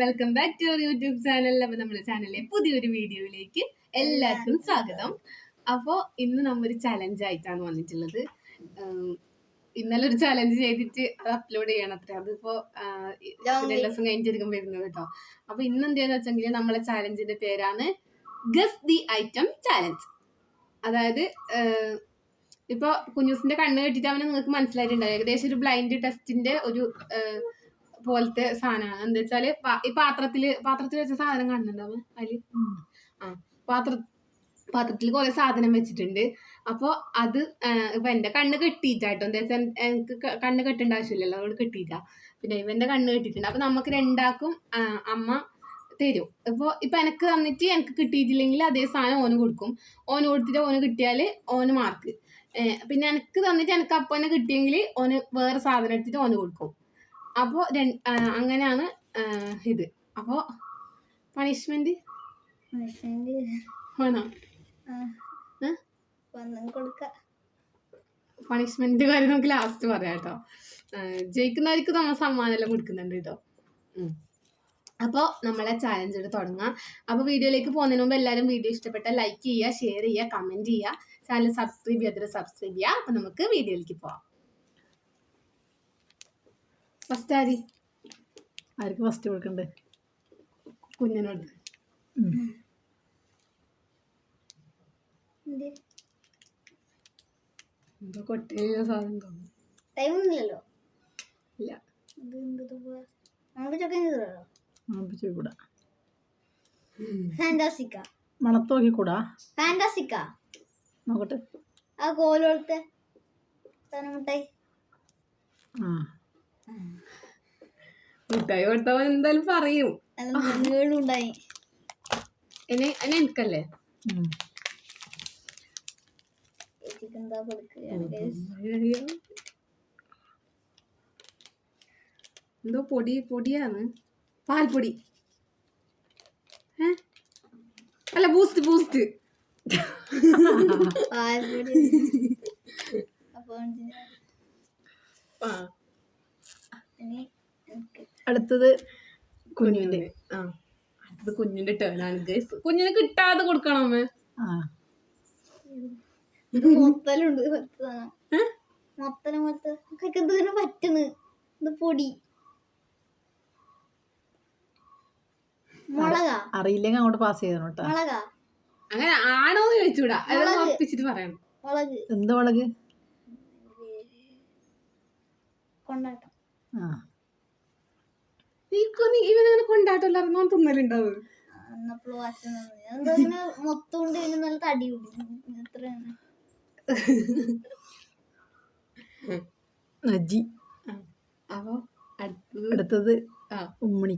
Welcome back to our YouTube channel അപ്പൊ നമ്മുടെ ചാനലിലെ പുതിയൊരു വീഡിയോയിലേക്ക് എല്ലാവർക്കും സ്വാഗതം. അപ്പോ ഇന്ന് നമ്മൊരു ചലഞ്ച് ആയിട്ടാണ് വന്നിട്ടുള്ളത്. ഇന്നലെ ഒരു ചലഞ്ച് ചെയ്തിട്ട് അത് അപ്ലോഡ് ചെയ്യണം അത്ര. അതിപ്പോ രണ്ട് ദിവസം കഴിഞ്ഞിട്ടായിരിക്കും വരുന്നത് കേട്ടോ. അപ്പൊ ഇന്ന് എന്താന്ന് വെച്ചെങ്കിൽ നമ്മളെ ചാലഞ്ചിന്റെ പേരാണ് ഗസ് ദി ഐറ്റം ചാലഞ്ച് അതായത് ഇപ്പൊ കുഞ്ഞൂസിന്റെ കണ്ണ് കെട്ടിട്ട് അവനെ നിങ്ങൾക്ക് മനസ്സിലായിട്ടുണ്ടാവും. ഏകദേശം ഒരു ബ്ലൈൻഡ് ടെസ്റ്റിന്റെ ഒരു പോലത്തെ സാധനമാണ്. എന്താ വെച്ചാൽ ഈ പാത്രത്തിൽ പാത്രത്തിൽ വെച്ച സാധനം കാണുന്നുണ്ടാവും അതിൽ? ആ പാത്ര പാത്രത്തിൽ കുറെ സാധനം വെച്ചിട്ടുണ്ട്. അപ്പൊ അത് ഇപ്പൊ എന്റെ കണ്ണ് കെട്ടിയിട്ടാട്ടോ. എന്താ വെച്ചാൽ എനിക്ക് കണ്ണ് കെട്ടേണ്ട ആവശ്യമില്ലല്ലോ. അതുകൊണ്ട് കെട്ടിയിട്ടാ. പിന്നെ ഇവന്റെ കണ്ണ് കെട്ടിയിട്ടുണ്ട്. അപ്പൊ നമുക്ക് രണ്ടാക്കും അമ്മ തരും. ഇപ്പൊ ഇപ്പൊ എനിക്ക് തന്നിട്ട് എനിക്ക് കിട്ടിയിട്ടില്ലെങ്കിൽ അതേ സാധനം ഓന് കൊടുക്കും. ഓന് കൊടുത്തിട്ട് ഓന് കിട്ടിയാൽ ഓന് മാർക്ക്. പിന്നെ എനിക്ക് തന്നിട്ട് എനിക്ക് അപ്പൊ തന്നെ കിട്ടിയെങ്കിൽ ഓന് വേറെ സാധനം എടുത്തിട്ട് ഓന് കൊടുക്കും. അപ്പോൾ അങ്ങനെയാണ് ഇത്. അപ്പോൾ പണിഷ്മെന്റ് വേണോ? പണിഷ്മെന്റ് കാര്യം നമുക്ക് ലാസ്റ്റ് പറയാം കേട്ടോ. ജയിക്കുന്നവർക്ക് നമ്മൾ സമ്മാനം സമ്മാനമെല്ലാം കൊടുക്കുന്നുണ്ട് കേട്ടോ. അപ്പോൾ നമ്മളെ ചാലഞ്ച് തുടങ്ങാം. അപ്പോൾ വീഡിയോയിലേക്ക് പോകുന്നതിന് മുമ്പ് എല്ലാവരും വീഡിയോ ഇഷ്ടപ്പെട്ട ലൈക്ക് ചെയ്യുക ഷെയർ ചെയ്യുക കമന്റ് ചെയ്യുക. ചാനൽ സബ്സ്ക്രൈബ് ചെയ്യാത്തവരെ സബ്സ്ക്രൈബ് ചെയ്യുക. അപ്പോൾ നമുക്ക് വീഡിയോയിലേക്ക് പോവാം. ഫസ്റ്റ് ആരി ആർക്ക് ഫസ്റ്റ് കൊടുക്കണ്ടേ? കുഞ്ഞിനോട്. എന്തോ? കൊട്ടയിലെ സാധനം തോന്നുന്നു. ഇല്ല. ഇത് നമുക്ക് ചൊക്കെ ചെയ്തോ മണപ്പിച്ച് കൂടാ ഫാന്റാസിക്ക മണത്ത് നോക്കിക്കൂടാ ഫാന്റാസിക്ക നോക്കട്ടെ. ആ സാധനം ആ. മിഠായി കൊടുത്തവൻ എന്തായാലും പറയും. നല്ല ഉണ്ടായി. എന്നെ എന്നെ എനിക്കല്ലേ? എന്താ കൊടുക്കുക? എന്തോ പൊടി പൊടിയാണ്. പാൽപ്പൊടി? അല്ല ബൂസ്റ്റ് ബൂസ്റ്റ് പാൽപ്പൊടി. അടുത്തത് കുഞ്ഞിന്റെ. ആ. അടുത്തത് കുഞ്ഞിന്റെ ടേൺ ആണ് ഗൈസ് കുഞ്ഞിന് കിട്ടാതെ കൊടുക്കണം അമ്മ. ആ. മൊത്തലുണ്ട് മൊത്തല മൊത്ത ഇത് ഇങ്ങനെ പറ്റുന്നു? ഇത് പൊടി. മുളകാ. അറിയില്ലെങ്കിൽ അങ്ങോട്ട് പാസ് ചെയ്തോ കേട്ടോ അങ്ങനെ ആണോന്ന് ചോദിച്ചൂടാ. ഉറപ്പിച്ചിട്ട് പറയണം. എന്ത് മുളക്? കൊണ്ടാട്ടം. ആ. ഈ കുഞ്ഞ് അടിയിട്ടു തിന്നലുണ്ടാവും മൊത്തം കൊണ്ട് നല്ല തടി നജി. അപ്പൊ അടുത്തത് ഉമ്മണി.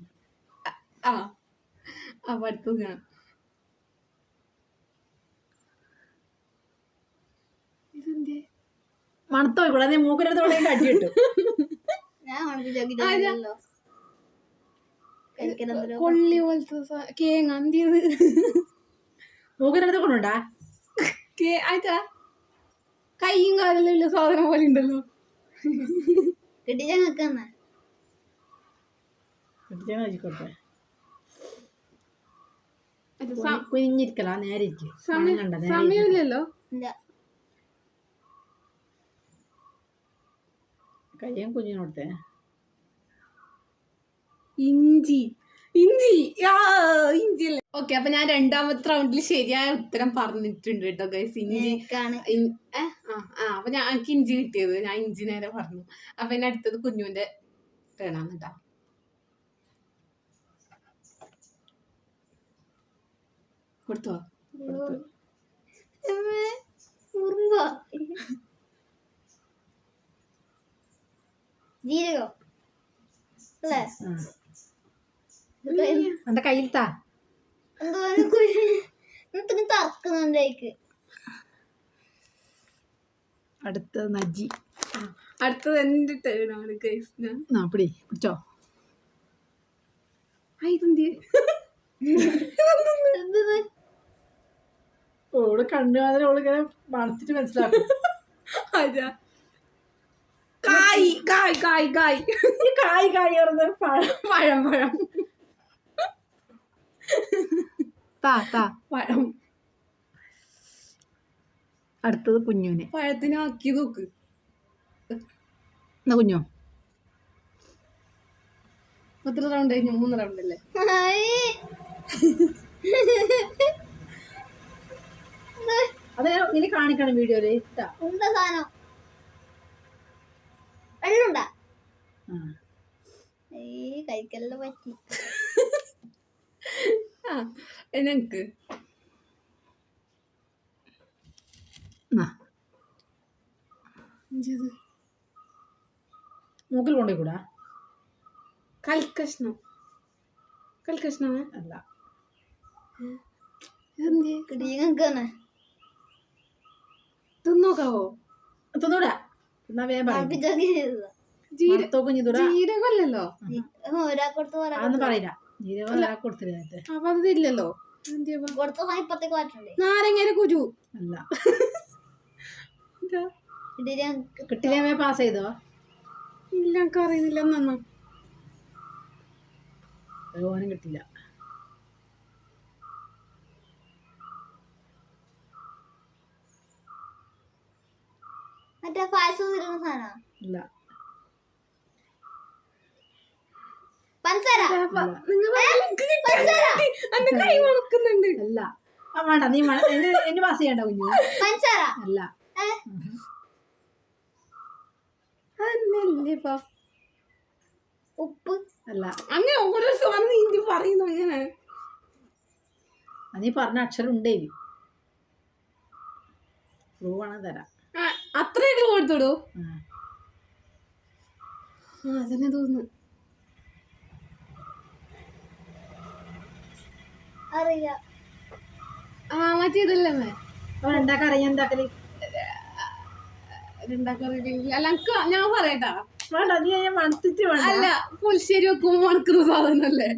ആ. അപ്പൊ അടുത്തത് ഞാൻ. ഇതെന്തേ നീ കട്ടി കിട്ടും ഞാൻ ഉണക്കി ചോക്കിട്ടല്ലോ കഴിക്കലെന്തോ കൊള്ളി പോലത്തെ കേങ്ങ എന്തിയത് മൂക്കിനടുത്ത് കൊണ്ടുണ്ടാ കേ ആയിട്ടാ കയ്യും കാലെല്ലാം ഉള്ള സാധനം പോലെ ഉണ്ടല്ലോ. കിട്ടി ഞങ്ങൾക്ക് കുഞ്ഞിരിക്കല നേരെ സമയമില്ലല്ലോ. ഇല്ല. കയ്യും കുഞ്ഞിനോടത്തെ. ഇഞ്ചി ഇഞ്ചി ഇഞ്ചി അല്ലേ? ഓക്കെ അപ്പൊ ഞാൻ രണ്ടാമത്തെ റൗണ്ടിൽ ശരിയായ ഉത്തരം പറഞ്ഞിട്ടുണ്ട് കേട്ടോ ഗൈസ് ഇഞ്ചി? ആ ആ അപ്പൊ ഞാൻ എനിക്ക് ഇഞ്ചി കിട്ടിയത്. ഞാൻ ഇഞ്ചി നേരെ പറഞ്ഞു. അപ്പൊ എന്നെ അടുത്തത് കുഞ്ഞുവിന്റെ ടേണാണ് കേട്ടോ. കൊടുത്തോ? ജീരകോ? ജീരകം അല്ലേ എന്റെ തറക്കുന്നുണ്ടേക്ക് അടുത്ത നജി. അടുത്തത് എന്റെ ടേണാണ് ഗൈസ് ഞാൻ ആ പിടി പിടിച്ചോ. ഓൾ കണ്ണു മാതിരി ഓൾ ഇങ്ങനെ മണത്തിട്ട് മനസ്സിലാക്കും. അതാ. കായ് കായ് കായ് കായ്. കായ് കായ് പറഞ്ഞ പഴം. പഴം പഴം. താ താ. പഴം. അടുത്തത് കുഞ്ഞുവിനെ. പഴത്തിനാക്കി നോക്ക്. എന്നാ കുഞ്ഞോ? എത്ര റൗണ്ട് കഴിഞ്ഞു? മൂന്ന് റൗണ്ട് അല്ലേ? അതെ അത് ഇനി കാണിക്കണം വീഡിയോയിൽ. ഈ കഴിക്കലെല്ലാം പറ്റി. ആ എനക്ക് മൂക്കിൽ കൊണ്ടേ കൂടാ കൽക്കഷ്ണം കൽക്കഷ്ണമേ അല്ല. തിന്നോക്കാവോ? തിന്നൂടാ. എന്നാ വേഗം ജീരകമല്ലല്ലോ പറയില്ല. അപ്പൊ അത് ഇല്ലല്ലോ എന്തിയാ കൊടുത്ത സാധനം ഇപ്പത്തേക്ക് മാറ്റണ്ടേ നാരങ്ങര കുരു. അല്ല. കിട്ടില്ലേ പാസ് ചെയ്തോ? ഇല്ല എനിക്ക് അറിയുന്നില്ല എന്നാ ഓനും കിട്ടില്ല. മറ്റേ പായസം ഇല്ല പഞ്ചസാര നിങ്ങൾ എന്റെ കൈ മുളക്കുന്നുണ്ട് അല്ല. വേണ്ട നീ എന്നെ പാസ് ചെയ്യണ്ട കുഞ്ഞു. അല്ല. ഉപ്പ്. അല്ല. അങ്ങനെ ഓരോ സാധനം നീന്തി പറയുന്നു അങ്ങനെ നീ പറഞ്ഞ അക്ഷരം ഉണ്ടേ പ്രൂവ് ആണ് തരാം. അത്രയൊക്കെ കൊടുത്തോടൂ. അതന്നെ തോന്നുന്നു. അറിയാം. ആ മറ്റേതല്ലേ അവൻ ഉണ്ടാക്കാൻ അറിയാൻ എന്താക്കൽ രണ്ടാക്കറിയില്ലെങ്കിൽ അല്ല എനിക്ക് ഞാൻ പറയട്ടാ. വേണ്ട നീ ഞാൻ മണത്തിച്ച് വേണ്ട. അല്ല പുൽശ്ശേരി വെക്കുമ്പോ മണക്കുന്ന സാധനല്ലേ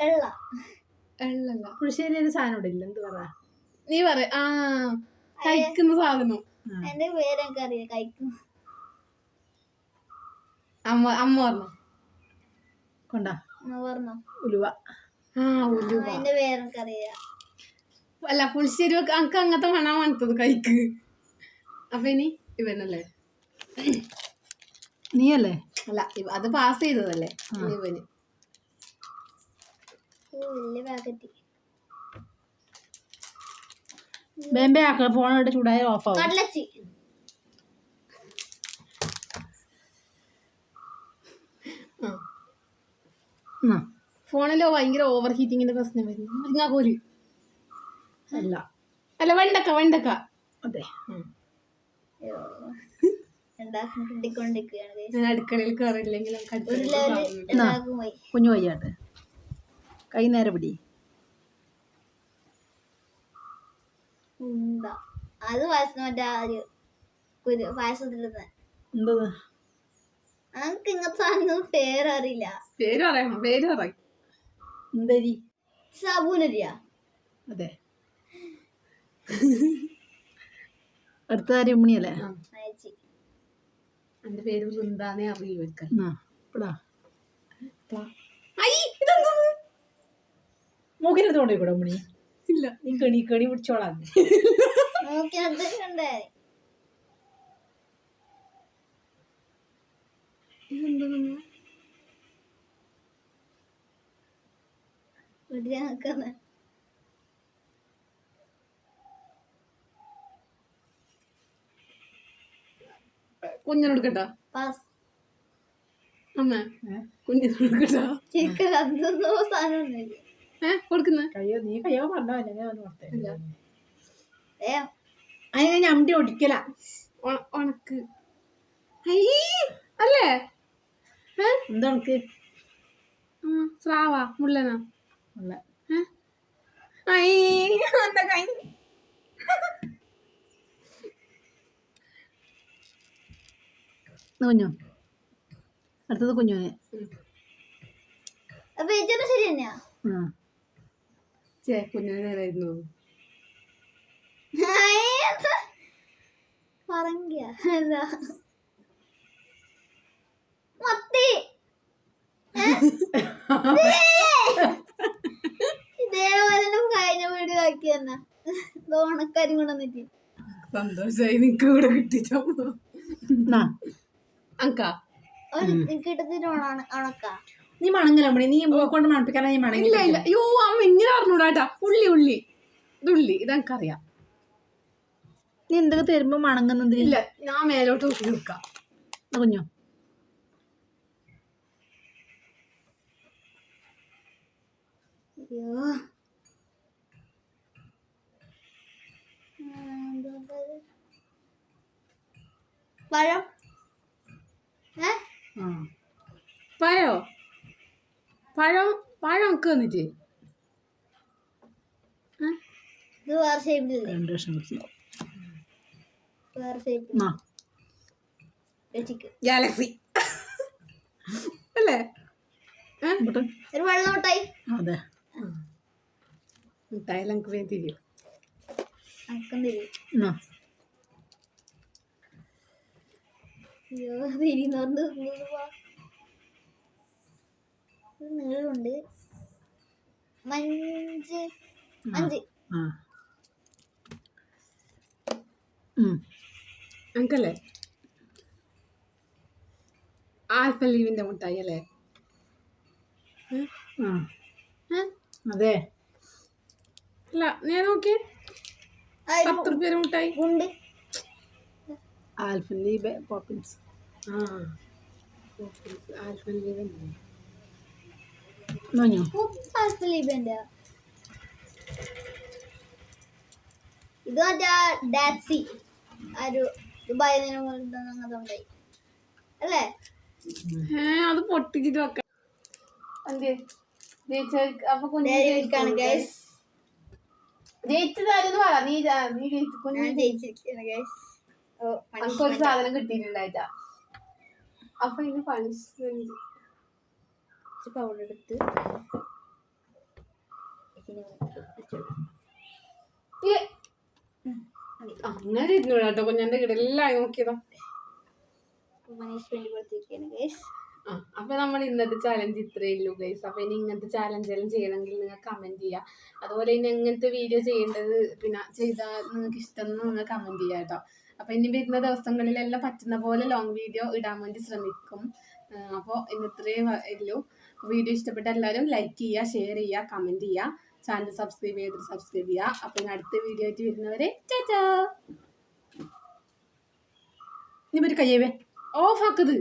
എള്ള. എള്ളല്ല. പുളിശ്ശേരി ഒരു സാധനം ഇവിടെ ഇല്ല എന്ത് പറ? നീ പറ ആ കഴിക്കുന്ന സാധനം. എന്റെ പേരെനിക്ക് അറിയാം അമ്മ അമ്മ പറഞ്ഞോ. കൊണ്ടാ. പറഞ്ഞോ. ഉലുവ. അല്ല പുളിശ്ശേരി വെക്ക എനിക്ക് അങ്ങനത്തെ മണ മണത്തത് കൈക്ക് അപ്പൊ ഇനി ഇവനല്ലേ? നീയല്ലേ? അല്ല അത് പാസ് ചെയ്തതല്ലേ? ഇവന്. ബേമ്പേ ആക്ക ഇട്ട് ചൂടായ ഓഫ് ആവും. ആ. എന്നാ? ഫോണിലോ ഭയങ്കര ഓവർ ഹീറ്റിങ്ങിന്റെ പ്രശ്നം വരുന്നു മുരിങ്ങാക്കോൽ അല്ല. അല്ല വെണ്ടക്ക വെണ്ടക്ക. അതെ. അടുക്കളയിൽ കുഞ്ഞു വയ്യാട്ട് കൈ നേരെ പിടി. അത് പായസം മറ്റേ പായസത്തിലിരുന്ന് എന്തത്? നമുക്ക് ഇങ്ങനത്തെ പേരറിയില്ല. എന്തരി സാബൂനരിയാ. അതെ. അടുത്ത കാര്യം ഉമ്മണിയല്ലേ എന്റെ പേര് വൃന്ദാന്നേ അറിയൂ വെക്കാൻ മൂക്കിനെടുത്ത് കൊണ്ടുപോയി കൂടെ ഉമ്മണി ഇല്ല. നീ കണി കണി പിടിച്ചോളാം നോക്കിനകത്ത് കണ്ടേ ഇതെന്താ നമ്മ? ഇവിടെ നിൽക്കുന്നത് കുഞ്ഞിനെടുക്കട്ടാ പാസ്. അമ്മ കുഞ്ഞിനെടുക്കട്ടാ ചിക്കൻ അതൊന്നും സാധനം ഒന്നുമില്ല ഏ കൊടുക്കുന്ന? കയ്യോ നീ കയ്യോ പറഞ്ഞോ അല്ലെങ്കിൽ അവന് കൊടുത്തേ. ഏ ഞമ്മടി ഒടിക്കല. ഉണക്ക് അല്ലേ? എന്താ ഉണക്ക് ആ, സ്രാവാ മുള്ളനാ. ഉള്ള എന്റെ കൈ. കുഞ്ഞു? അടുത്തത് ചേ കുഞ്ഞിനെ പറങ്കിയ? അല്ല മത്തി. ഓണക്കാരും കൊണ്ടുവന്നിട്ട് സന്തോഷമായി നിനക്ക് ഇവിടെ കിട്ടിട്ടോ അങ്ക. കിട്ടത്തിട്ട് ഓണ ഉണക്ക നീ മണങ്ങല മണി നീ മൂക്ക് കൊണ്ട് മണപ്പിക്കാനാ നീ ഇല്ല മണങ്ങില്ല ഇല്ല. അയ്യോ അമ്മ ഇങ്ങനെ അറിഞ്ഞൂടാട്ടാ ഉള്ളി ഉള്ളി. ഇത് ഉള്ളി ഇതെനിക്കറിയാം. നീ എന്തൊക്കെ തരുമ്പോ മണങ്ങുന്നത് ഇല്ല ഞാൻ മേലോട്ട് നോക്കി നിൽക്കാം കുഞ്ഞോ. അയ്യോ ആ, എന്തുകൊണ്ടത്? പഴം പഴോ പഴം പഴം ഒക്കെ വന്നിട്ട് രണ്ട് വർഷം ഗാലക്സി അല്ലേ? ഒരു വെള്ളം മിഠായി അതെ. മിഠായി എനിക്ക് വേണ്ടി തിരിയും അനക്കം തരും എന്നാ അയ്യോ തിരിയുന്നോണ്ട് നീളമുണ്ട്. മഞ്ച്. അഞ്ച് ആൽഫലീവിന്റെ മിഠായി അല്ലേ? അതെ. അല്ല ഞാൻ നോക്കി ആ, ഒരു പത്ത് റുപ്യ മുട്ടായി. ഉണ്ട്. ആൽഫലീബ് പോപ്പിൻസ് ആ നോഞ്ഞു ഇത് മറ്റേ ഒരു ദുബായിൽ അല്ലേ? അത് പൊട്ടിച്ചിട്ട് വെക്ക. എന്തേ ജയിച്ച അപ്പൊ ഗൈസ് പറ. നീ നീ ജയിച്ചു കുഞ്ഞു ഗൈസ് ഒരു സാധനം കിട്ടിയിട്ടുണ്ടായിട്ടാ. അപ്പൊ ഇത് പണിഷ്മെന്റ്. പൗഡർ എടുത്ത് അങ്ങനെ ഇരുന്നു കേട്ടോ കുഞ്ഞന്റെ കിടലായി നോക്കിയതാ. പണിഷ്മെന്റ് കൊടുത്തിരിക്കുകയാണ് ഗൈസ് ആ അപ്പൊ നമ്മൾ ഇന്നത്തെ ചാലഞ്ച് ഇത്രയേ ഉള്ളൂ ഗൈസ് അപ്പൊ ഇനി ഇങ്ങനത്തെ ചാലഞ്ച് എല്ലാം ചെയ്യണമെങ്കിൽ നിങ്ങൾ കമന്റ് ചെയ്യുക അതുപോലെ ഇനി എങ്ങനത്തെ വീഡിയോ ചെയ്യേണ്ടത് പിന്നെ ചെയ്താൽ നിങ്ങൾക്ക് ഇഷ്ടം നിങ്ങൾ കമന്റ് ചെയ്യാട്ടോ കേട്ടോ. അപ്പൊ ഇനി വരുന്ന ദിവസങ്ങളിലെല്ലാം പറ്റുന്ന പോലെ ലോങ് വീഡിയോ ഇടാൻ വേണ്ടി ശ്രമിക്കും. അപ്പോൾ ഇന്ന് ഇത്രയേ ഉള്ളൂ. വീഡിയോ ഇഷ്ടപ്പെട്ട എല്ലാവരും ലൈക്ക് ചെയ്യുക ഷെയർ ചെയ്യുക കമന്റ് ചെയ്യുക. ചാനൽ സബ്സ്ക്രൈബ് ചെയ്തിട്ട് സബ്സ്ക്രൈബ് ചെയ്യുക. അപ്പൊ അടുത്ത വീഡിയോ ആയിട്ട് വരുന്നവരെ ചേച്ചാ ഇനി ഒരു കയ്യവേ ഓഫ് ആക്കത്